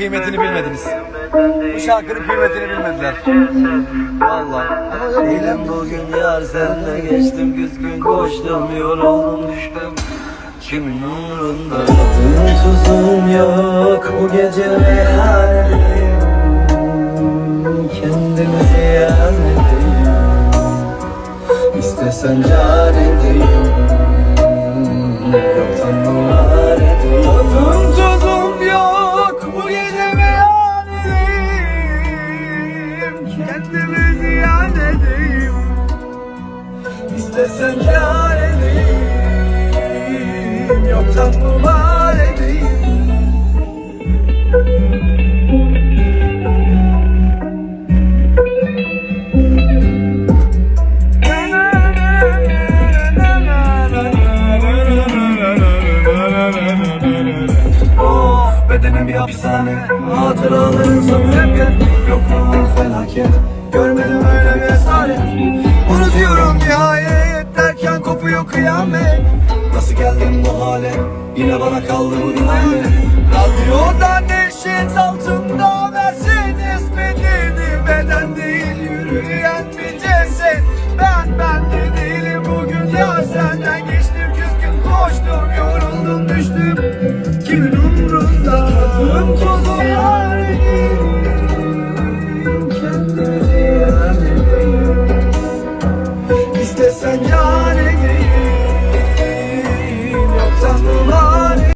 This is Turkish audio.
kıymetini bilmediniz. Bu şarkının kıymetini bilmediler. Vallahi. Ama bugün yar senle geçtim. Küskün koştum yoruldum düştüm. Kimin umurunda Tadım tuzum yok bu gece meyhanedeyim Kendimi ziyan edeyim. İstesen canedeyim Yoktan numar Kendimi ziyan edeyim. İstesen kâr edeyim Yoktan numar edeyim Of Bedenim bir hapishane. Hatıralarımsa müebbet Yokluğumuz felaket. Görmedim öyle bir esaret. Unutuyorum nihayet. Derken kopuyor kıyamet. Nasıl geldim bu hale? Yine bana kaldı bu nihayet Radyodan eşit altında Verseniz bedenini Beden değil yürüyen bir ceset. Ben ben de değilim bugün ya senden geri